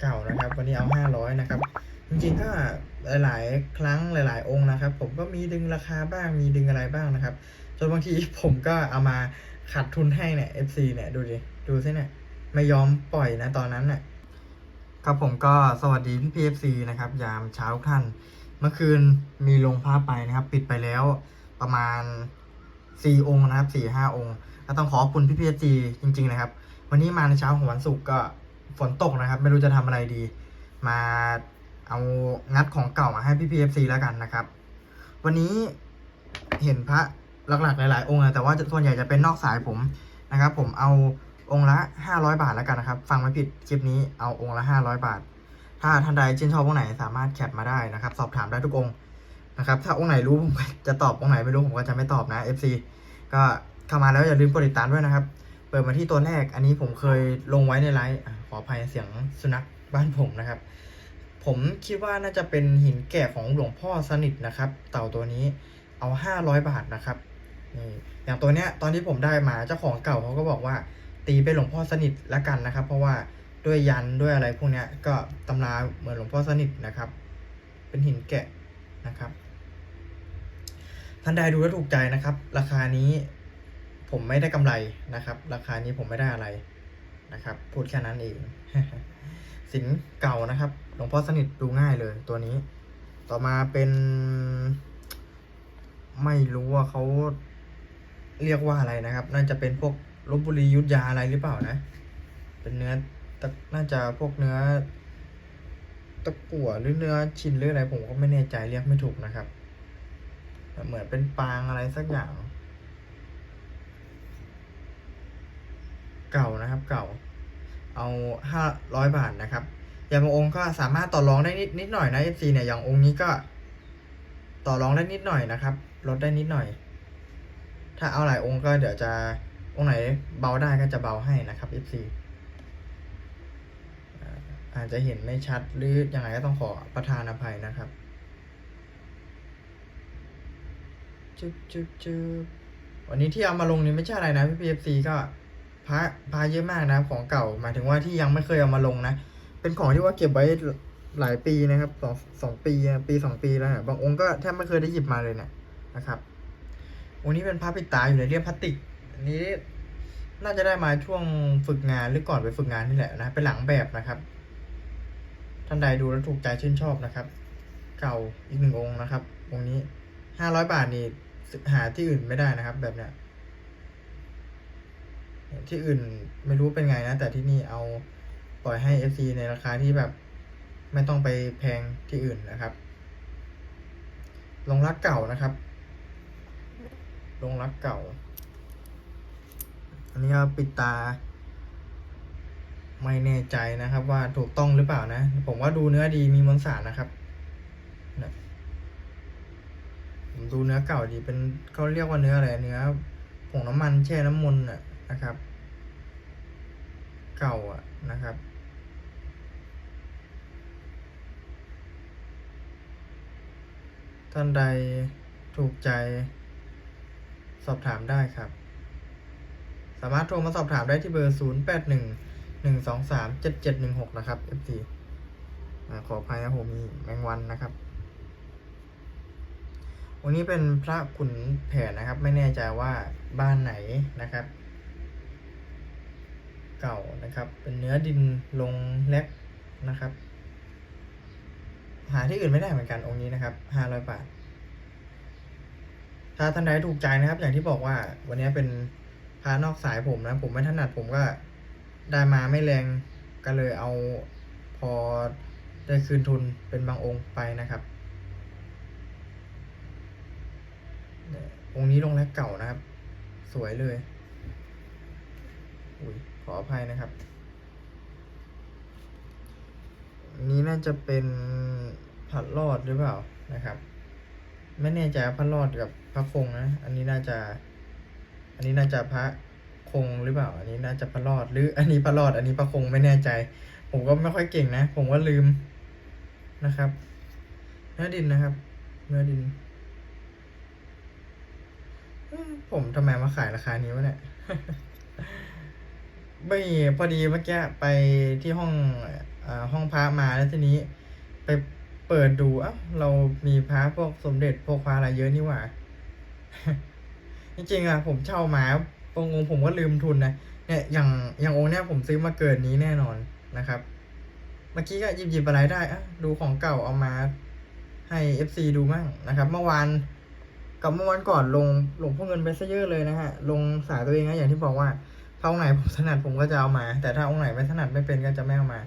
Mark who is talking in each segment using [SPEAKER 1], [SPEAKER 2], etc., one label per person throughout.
[SPEAKER 1] เก่านะครับ วันนี้เอาห้าร้อยนะครับ จริงๆก็หลาย ๆ ครั้งหลาย ๆ องค์นะครับ ผมก็มีดึงราคาบ้างมีดึงอะไรบ้างนะครับจนบางทีผมก็เอามาขาดทุนให้เนี่ย FC เนี่ยดูดิดูสิเนี่ยไม่ยอมปล่อยนะตอนนั้นน่ะครับผมก็สวัสดีพี่พี FC นะครับ ยามเช้าทุกท่าน เมื่อคืนมีลงภาพไปนะครับ ปิดไปแล้วประมาณ4องค์นะครับ4ี่ห้าองค์ก็ต้องขอบคุณพี่พี FC จริง ๆ นะครับ วันนี้มาในเช้าของวันศุกร์ก็ ฝนตกนะครับ ไม่รู้จะทำอะไรดี มาเอางัดของเก่ามาให้พี่พี FC แล้วกันนะครับ วันนี้เห็นพระหลักๆ หลาย ๆ องค์นะแต่ว่าส่วนใหญ่จะเป็นนอกสายผมนะครับ ผมเอาองค์ละ 500 บาทแล้วกันนะครับ ฟังไม่ผิดคลิปนี้เอาองค์ละ 500 บาท ถ้าท่านใดชื่นชอบองค์ไหนสามารถแคปมาได้นะครับ สอบถามได้ทุกองค์นะครับ ถ้าองค์ไหนรู้ผมจะตอบองค์ไหนไม่รู้ผมก็จะไม่ตอบนะ FC ก็เข้ามาแล้วอย่าลืมกดติดตามด้วยนะครับ เปิดมาที่ตัวแรก อันนี้ผมเคยลงไว้ในไลฟ์ขออภัยเสียงสุนัขบ้านผมนะครับ ผมคิดว่าน่าจะเป็นหินแก่ของหลวงพ่อสนิทนะครับ เต่าตัวนี้เอาห้าร้อยบาทนะครับนี่อย่างตัวเนี้ยตอนที่ผมได้มาเจ้าของเก่าเขาก็บอกว่า ตีเป็นหลวงพ่อสนิทละกันนะครับ เพราะว่าด้วยยันด้วยอะไรพวกเนี้ยก็ตำราเหมือนหลวงพ่อสนิทนะครับ เป็นหินแกะนะครับท่านใดดูแล้วถูกใจนะครับ ราคานี้ ผมไม่ได้กำไรนะครับ ราคานี้ผมไม่ได้อะไรนะครับ พูดแค่นั้นเองสินเก่านะครับหลวงพ่อสนิทดูง่ายเลยตัวนี้ ต่อมาเป็น ไม่รู้ว่าเขาเรียกว่าอะไรนะครับ น่าจะเป็นพวกลบบุรียุทธยาอะไรหรือเปล่านะ เป็นเนื้อน่าจะพวกเนื้อ ตะกั่วหรือเนื้อชิ้นหรืออะไรผมก็ไม่แน่ใจเรียกไม่ถูกนะครับ เหมือนเป็นปางอะไรสักอย่าง เก่านะครับเก่า เอาห้าร้อยบาทนะครับอย่างบางองค์ก็สามารถต่อรองได้นิดนิดหน่อยนะ FC เนี่ยอย่างองค์นี้ก็ ต่อรองได้นิดหน่อยนะครับ ลดได้นิดหน่อย ถ้าเอาหลายองค์ก็เดี๋ยวจะองค์ไหนเบาได้ก็จะเบาให้นะครับ FC อ่าอาจจะเห็นไม่ชัดหรืออยังไงก็ต้องขอประทานอภัยนะครับจึ๊บจึ๊บจึ๊บวันนี้ที่เอามาลงนี่ไม่ใช่อะไรนะพี่ PFC ก็ พระพระเยอะมากนะของเก่า หมายถึงว่าที่ยังไม่เคยเอามาลงนะ เป็นของที่ว่าเก็บไว้หลายปีนะครับสองสองปีปีสองปีแล้วอะบางองค์ก็แทบไม่เคยได้หยิบมาเลยเนี่ยนะครับองค์นี้เป็นพระปิดตาอยู่ในเรียบพลาสติก อันนี้น่าจะได้มาช่วงฝึกงานหรือก่อนไปฝึกงานนี่แหละนะเป็นหลังแบบนะครับ ท่านใดดูแล้วถูกใจชื่นชอบนะครับ เก่าอีกหนึ่งองค์นะครับองค์นี้ห้าร้อยบาทนี่หาที่อื่นไม่ได้นะครับ แบบเนี้ย ที่อื่นไม่รู้เป็นไงนะ แต่ที่นี่เอาปล่อยให้ FC ในราคาที่แบบไม่ต้องไปแพงที่อื่นนะครับลงรักเก่านะครับลงรักเก่า อันนี้ก็ปิดตา ไม่แน่ใจนะครับ ว่าถูกต้องหรือเปล่านะ ผมว่าดูเนื้อดีมีมวลสารนะครับนะผมดูเนื้อเก่าดีเป็นเขาเรียกว่าเนื้ออะไรเนื้อผงน้ำมันแช่น้ำมันต์น่ะ นะครับ เก่าอะนะครับ ท่านใดถูกใจสอบถามได้ครับ สามารถโทรมาสอบถามได้ที่เบอร์ 0 8 1 1 2 3 7 7 1 6 นะครับ FT อ่าขออภัยนะผมมีแมงวันนะครับ วันนี้เป็นพระขุนแผนนะครับ ไม่แน่ใจว่าบ้านไหนนะครับ เก่านะครับ เป็นเนื้อดินลงเล็กนะครับ หาที่อื่นไม่ได้เหมือนกันองค์นี้นะครับห้าร้อยบาท ถ้าท่านใดถูกใจนะครับ อย่างที่บอกว่า วันนี้เป็นพานอกสายผมนะ ผมไม่ถนัดผมก็ได้มาไม่แรงก็เลยเอาพอได้คืนทุนเป็นบางองค์ไปนะครับองค์นี้ลงแรกเก่านะครับ สวยเลย อุ้ยขออภัยนะครับนี้น่าจะเป็นผัดรอดหรือเปล่านะครับ ไม่แน่ใจพระรอดกับพระคงนะ อันนี้น่าจะ อันนี้น่าจะพระคงหรือเปล่า อันนี้น่าจะพระรอดหรือ อันนี้พระรอด อันนี้พระคงไม่แน่ใจ ผมก็ไม่ค่อยเก่งนะ ผมก็ลืมนะครับเนื้อดินนะครับ เนื้อดิน ผมทำไมมาขายราคานี้วะเนี่ย ไม่พอดีเมื่อกี้ไปที่ห้องอ่าห้องพระมาแล้วทีนี้ ไปเปิดดูอ้าเรามีพระพวกสมเด็จพวกพระอะไรเยอะนี่หว่า จริงๆอะผมเช่ามาปงงผมก็ลืมทุนนะเนี่ยอย่างอย่างองค์เนี้ยผมซื้อมาเกินนี้แน่นอนนะครับ เมื่อกี้ก็หยิบหยิบอะไรได้อะดูของเก่าเอามาให้ FC ดูมั่งนะครับ เมื่อวานกับเมื่อวันก่อนลงลงพวกเงินไปซะเยอะเลยนะฮะ ลงสายตัวเองนะอย่างที่บอกว่า ถ้าองค์ไหนผมถนัดผมก็จะเอามา แต่ถ้าองค์ไหนไม่ถนัดไม่เป็นก็จะไม่เอามา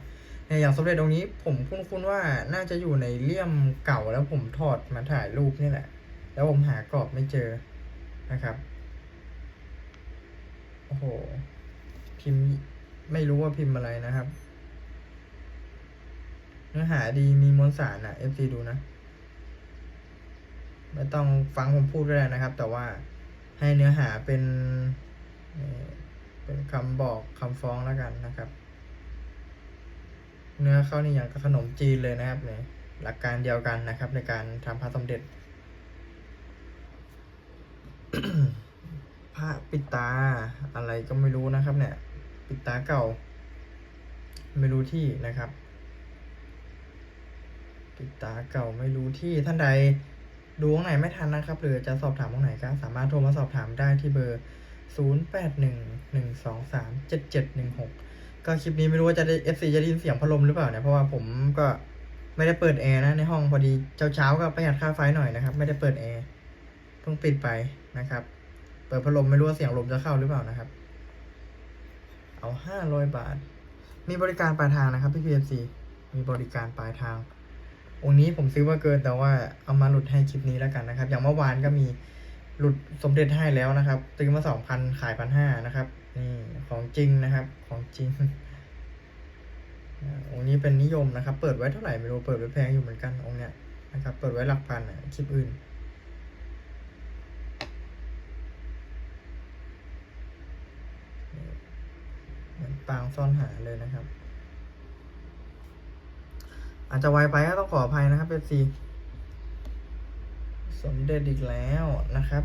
[SPEAKER 1] เนี่ยอย่างสมเด็จองค์นี้ผมคุ้นๆว่าน่าจะอยู่ในเลี่ยมเก่าแล้วผมถอดมาถ่ายรูปนี่แหละ แล้วผมหากรอบไม่เจอนะครับโอ้โหพิมพ์ไม่รู้ว่าพิมพ์อะไรนะครับ เนื้อหาดีมีมวลสารนะ FC ดูนะไม่ต้องฟังผมพูดก็ได้นะครับ แต่ว่าให้เนื้อหาเป็น เป็นคำบอกคำฟ้องแล้วกันนะครับ เนื้อเข้านี่อย่างกับขนมจีนเลยนะครับเนี่ยหลักการเดียวกันนะครับ ในการทำพระสมเด็จพระปิตาอะไรก็ไม่รู้นะครับ เนี่ย ปิตาเก่า ไม่รู้ที่นะครับ ปิตาเก่าไม่รู้ที่ท่านใดดูข้างไหนไม่ทันนะครับ หรือจะสอบถามข้างไหนก็สามารถโทรมาสอบถามได้ที่เบอร์ 0 8 1 1 2 3 7 7 1 6 ก็คลิปนี้ไม่รู้ว่าจะได้ FC จะได้ยินเสียงพัดลมหรือเปล่าเนี่ยเพราะว่าผมก็ไม่ได้เปิดแอร์นะในห้องพอดีเช้าๆก็ประหยัดค่าไฟหน่อยนะครับ ไม่ได้เปิดแอร์เพิ่งปิดไปนะครับ เปิดพัดลมไม่รู้ว่าเสียงลมจะเข้าหรือเปล่านะครับ เอาห้าร้อยบาท มีบริการปลายทางนะครับพี่ PFC มีบริการปลายทางองค์นี้ผมซื้อมาเกินแต่ว่าเอามาหลุดให้คลิปนี้แล้วกันนะครับ อย่างเมื่อวานก็มี หลุดสมเด็จให้แล้วนะครับซื้อมาสองพันขายพันห้านะครับ นี่ของจริงนะครับ ของจริงองค์นี้เป็นนิยมนะครับ เปิดไว้เท่าไหร่ไม่รู้เปิดไว้แพงอยู่เหมือนกันองค์เนี้ยนะครับ เปิดไว้หลักพันอะคลิปอื่นเหมือนปางซ่อนหาเลยนะครับ อาจจะไวไปก็ต้องขออภัยนะครับเอฟซี สมเด็จอีกแล้วนะครับ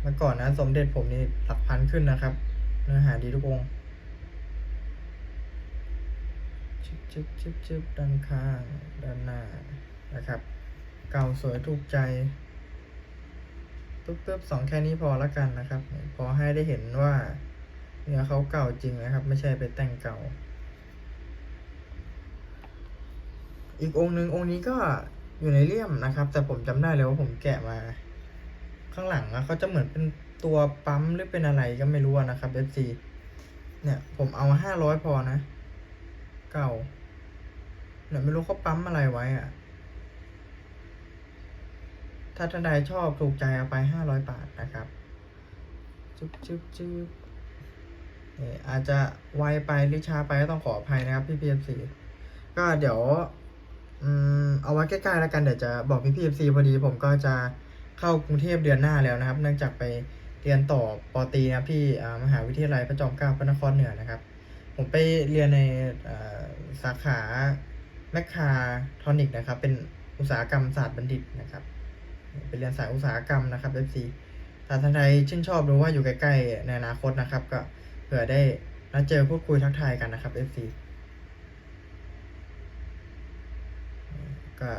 [SPEAKER 1] เมื่อก่อนนะ สมเด็จผมนี่หลักพันขึ้นนะครับ เนื้อหาดีทุกองชึบชึบชึบชึบด้านข้างด้านหน้านะครับ เก่าสวยถูกใจปึ๊บปึ๊บสองแค่นี้พอละกันนะครับ พอให้ได้เห็นว่าเนื้อเขาเก่าจริงนะครับ ไม่ใช่ไปแต่งเก่า อีกองค์หนึ่งองค์นี้ก็ อยู่ในเลี่ยมนะครับ แต่ผมจำได้เลยว่าผมแกะมา ข้างหลังอะเขาจะเหมือนเป็นตัวปั๊มหรือเป็นอะไรก็ไม่รู้นะครับ FC เนี่ย ผมเอาห้าร้อยพอนะ เก่าเนี่ยไม่รู้เขาปั๊มอะไรไว้อะถ้าท่านใดชอบถูกใจเอาไปห้าร้อยบาทนะครับ จุ๊บจุ๊บจุ๊บนี่อาจจะไวไปหรือช้าไปก็ต้องขออภัยนะครับพี่พีเอฟซีก็เดี๋ยว อืมเอาไว้ใกล้ๆแล้วกันเดี๋ยวจะบอกพี่พีเอฟซีพอดีผมก็จะเข้ากรุงเทพเดือนหน้าแล้วนะครับ เนื่องจากไปเรียนต่อปอตีนะครับที่มหาวิทยาลัยพระจอมเกล้าพระนครเหนือนะครับ ผมไปเรียนในสาขาแมคคาทอนิกนะครับ เป็นอุตสาหกรรมศาสตร์บัณฑิตนะครับไปเรียนสายอุตสาหกรรมนะครับ FC ถ้าท่านใดชื่นชอบหรือว่าอยู่ใกล้ๆในอนาคตนะครับ ก็เผื่อได้นัดเจอพูดคุยทักทายกันนะครับ FC ก็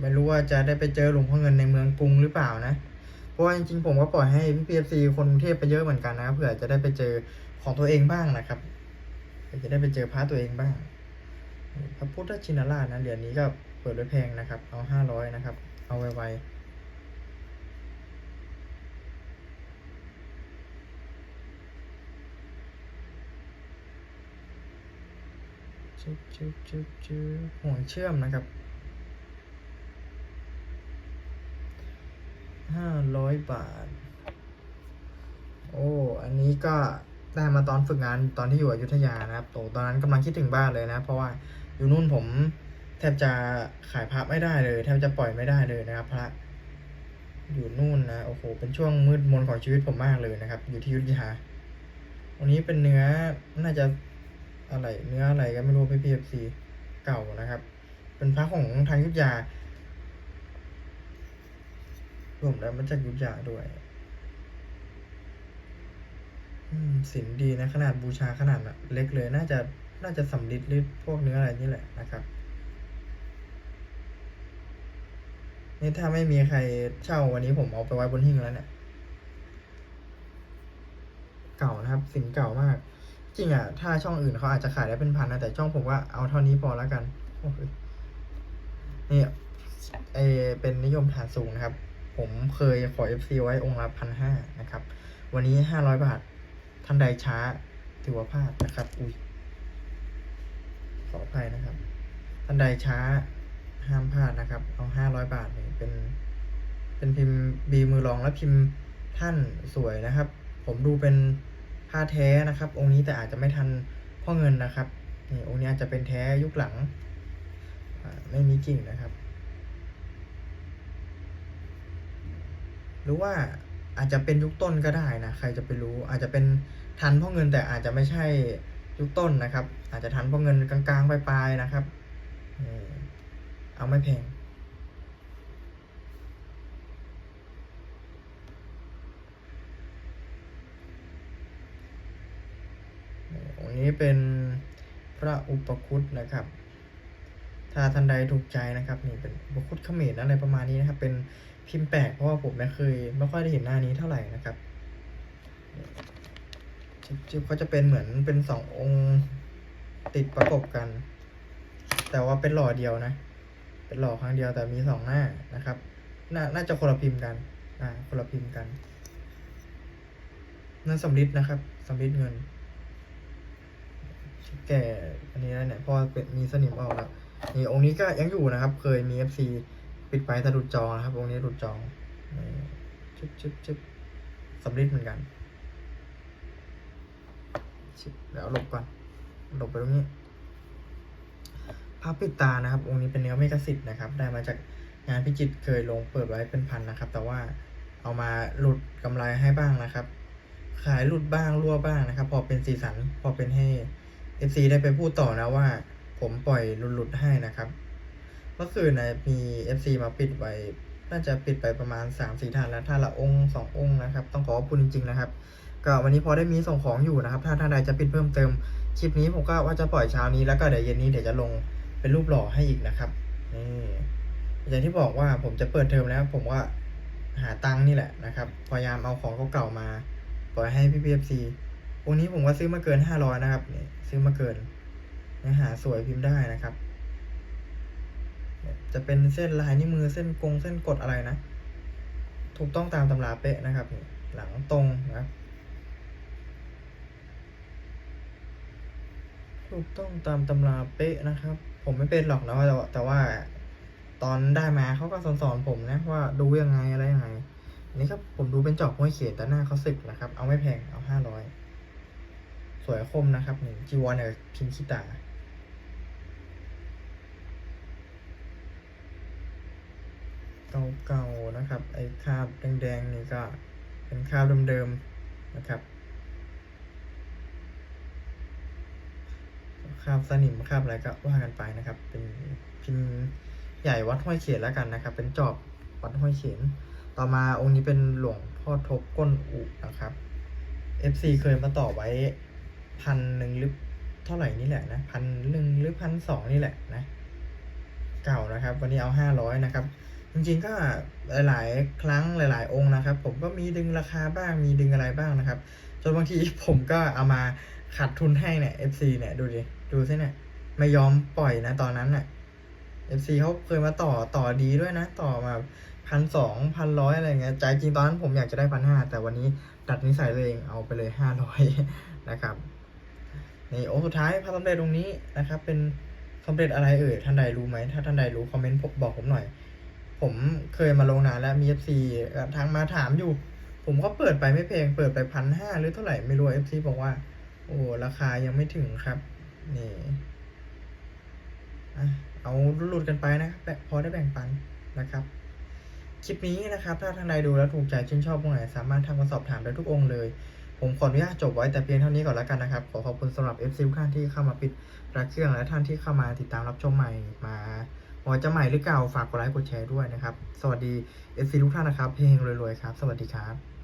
[SPEAKER 1] ไม่รู้ว่าจะได้ไปเจอหลวงพ่อเงินในเมืองกรุงหรือเปล่านะ เพราะว่าจริงๆผมก็ปล่อยให้พี่พีเอฟซีคนกรุงเทพไปเยอะเหมือนกันนะเผื่อจะได้ไปเจอของตัวเองบ้างนะครับจะได้ไปเจอพระตัวเองบ้าง พระพุทธชินราชนะเหรียญนี้ก็เปิดไว้แพงนะครับ เอาห้าร้อยนะครับ เอาไวๆจุ๊บจุ๊บจุ๊บจุ๊บห่วงเชื่อมนะครับ ห้าร้อยบาท โอ้ อันนี้ก็ได้มาตอนฝึกงานตอนที่อยู่อยุธยานะครับโตตอนนั้นกำลังคิดถึงบ้านเลยนะ เพราะว่าอยู่นู่นผมแทบจะขายพระไม่ได้เลยแทบจะปล่อยไม่ได้เลยนะครับพระ อยู่นู่นนะโอ้โหเป็นช่วงมืดมนของชีวิตผมมากเลยนะครับ อยู่ที่อยุธยาวันนี้เป็นเนื้อน่าจะอะไรเนื้ออะไรก็ไม่รู้พี่พีเอฟซีเก่านะครับ เป็นพระของทางยุธยา รวมแล้วมาจากยุธยาด้วยสินดีนะขนาดบูชาขนาดน่ะเล็กเลยน่าจะน่าจะสำลิดหรือพวกเนื้ออะไรนี่แหละนะครับนี่ถ้าไม่มีใครเช่าวันนี้ผมเอาไปไว้บนหิ้งแล้วเนี่ย เก่านะครับ สินเก่ามาก จริงอะ ถ้าช่องอื่นเขาอาจจะขายได้เป็นพันนะแต่ช่องผมว่าเอาเท่านี้พอแล้วกันนี่เอเป็นนิยมฐานสูงนะครับ ผมเคยขอ FC ไว้องค์ละพันห้านะครับ วันนี้ห้าร้อยบาท ท่านใดช้าถือว่าพลาดนะครับ อุ้ยขออภัยนะครับ ท่านใดช้าห้ามพลาดนะครับ เอาห้าร้อยบาทเนี่ยเป็น เป็นพิมพ์บีมือรองและพิมพ์ท่านสวยนะครับ ผมดูเป็นผ้าแท้นะครับ องค์นี้แต่อาจจะไม่ทันพ่อเงินนะครับนี่องค์นี้อาจจะเป็นแท้ยุคหลังไม่มีกิ่งนะครับ หรือว่าอาจจะเป็นยุคต้นก็ได้นะ ใครจะไปรู้ อาจจะเป็นทันพ่อเงินแต่อาจจะไม่ใช่ยุคต้นนะครับ อาจจะทันพ่อเงินกลางๆปลายๆนะครับ เอาไม่แพงองนี้เป็นพระอุปคุตนะครับ ถ้าท่านใดถูกใจนะครับนี่เป็นอุปคุตเขมรอะไรประมาณนี้นะครับ เป็น พิมพ์แปลกเพราะว่าผมไม่เคยไม่ค่อยได้เห็นหน้านี้เท่าไหร่นะครับจิ๊บๆก็จะเป็นเหมือนเป็นสององค์ติดประกบกัน แต่ว่าเป็นหล่อเดียวนะ เป็นหล่อครั้งเดียวแต่มีสองหน้านะครับน่าน่าจะคนละพิมพ์กันอ่าคนละพิมพ์กันนั่นสำลิดนะครับสำลิดเงิน แก่อันนี้แล้วเนี่ยพอเป็นมีสนิมออกแล้วนี่องค์นี้ก็ยังอยู่นะครับ เคยมี FC ปิดไปแต่หลุดจองนะครับองนี้หลุดจองชึบชึบชึบสำลิดเหมือนกันชึบเดี๋ยวหลบก่อนหลบไปตรงนี้ภาพปิดตานะครับองค์นี้เป็นเนื้อเมกะสิทธิ์นะครับ ได้มาจากงานพิจิตเคยลงเปิดไว้เป็นพันนะครับ แต่ว่าเอามาหลุดกำไรให้บ้างนะครับ ขายหลุดบ้างรั่วบ้างนะครับ พอเป็นสีสันพอเป็นให้ FC ได้ไปพูดต่อนะว่า ผมปล่อยหลุดๆให้นะครับ เมื่อคืนนะมี FC มาปิดไว้ น่าจะปิดไปประมาณ3าสี่ท่านแล้วท่านละองค์สององค์นะครับ ต้องขอขอบคุณจริงๆนะครับ ก็วันนี้พอได้มีส่งของอยู่นะครับ ถ้าท่านใดจะปิดเพิ่มเติม คลิปนี้ผมก็ว่าจะปล่อยเช้านี้แล้วก็เดี๋ยวเย็นนี้เดี๋ยวจะลงเป็นรูปหล่อให้อีกนะครับ นี่อย่างที่บอกว่าผมจะเปิดเทอมแล้ว ผมว่าหาตังค์นี่แหละนะครับ พยายามเอาของเก่าๆมาปล่อยให้พี่พีเอฟซีวันนี้ผมว่าซื้อมาเกินห้าร้อยนะครับนี่ซื้อมาเกินเนื้อหาสวยพิมพ์ได้นะครับ จะเป็นเส้นลายนิ้วมือเส้นกงเส้นกดอะไรนะ ถูกต้องตามตำราเป๊ะนะครับ หลังตรงนะครับถูกต้องตามตำราเป๊ะนะครับ ผมไม่เป็นหรอกนะแต่ว่าแต่ว่าตอนได้มาเขาก็สอนสอนผมนะว่าดูยังไงอะไรยังไงอันนี้ครับผมดูเป็นจอกห้วยเขตแต่หน้าเขาสิบนะครับ เอาไม่แพงเอาห้าร้อยสวยคมนะครับนี่จีวรเนี่ยพิมพ์คิตา เก่าๆนะครับ ไอ้คาบแดงๆนี่ก็เป็นคาบเดิมๆนะครับคาบสนิมคาบอะไรก็ว่ากันไปนะครับ เป็นพิมพ์ใหญ่วัดห้วยเขียนแล้วกันนะครับ เป็นจอบวัดห้วยเขียนต่อมาองค์นี้เป็นหลวงพ่อทบก้นอุนะครับ FC เคยมาต่อไว้พันหนึ่งหรือเท่าไหร่นี่แหละนะพันหนึ่งหรือพันสองนี่แหละนะ เก่านะครับ วันนี้เอาห้าร้อยนะครับ จริงๆก็หลายๆ ครั้งหลาย ๆ องค์นะครับ ผมก็มีดึงราคาบ้างมีดึงอะไรบ้างนะครับจนบางทีผมก็เอามาขาดทุนให้เนี่ย FC เนี่ยดูดิดูสิเนี่ยไม่ยอมปล่อยนะตอนนั้นน่ะ FC เขาเคยมาต่อต่อดีด้วยนะ ต่อมาพันสองพันร้อยอะไรเงี้ยใจจริงตอนนั้นผมอยากจะได้พันห้าแต่วันนี้ดัดนิสัยตัวเองเอาไปเลยห้าร้อยนะครับนี่องค์สุดท้ายพระสมเด็จตรงนี้นะครับ เป็นสมเด็จอะไรเอ่ยท่านใดรู้ไหมถ้าท่านใดรู้คอมเมนต์บอกผมหน่อย ผมเคยมาลงนานแล้วมี FC ทางมาถามอยู่ ผมก็เปิดไปไม่แพลงเปิดไปพันห้าหรือเท่าไหร่ไม่รู้ FC บอกว่า โอ้ราคายังไม่ถึงครับ นี่เอาหลุดกันไปนะแบพอได้แบ่งปันนะครับ คลิปนี้นะครับ ถ้าท่านใดดูแล้วถูกใจชื่นชอบองไหนสามารถทักมาสอบถามได้ทุกองค์เลย ผมขออนุญาตจบไว้แต่เพียงเท่านี้ก่อนแล้วกันนะครับ ขอขอบคุณสำหรับ FC ทุกท่านที่เข้ามาปิดรักเครื่องและท่านที่เข้ามาติดตามรับชมใหม่มา ว่าจะใหม่หรือเก่าฝากกดไลค์กดแชร์ด้วยนะครับ สวัสดี FC ทุกท่านนะครับเพลงรวยๆครับ สวัสดีครับ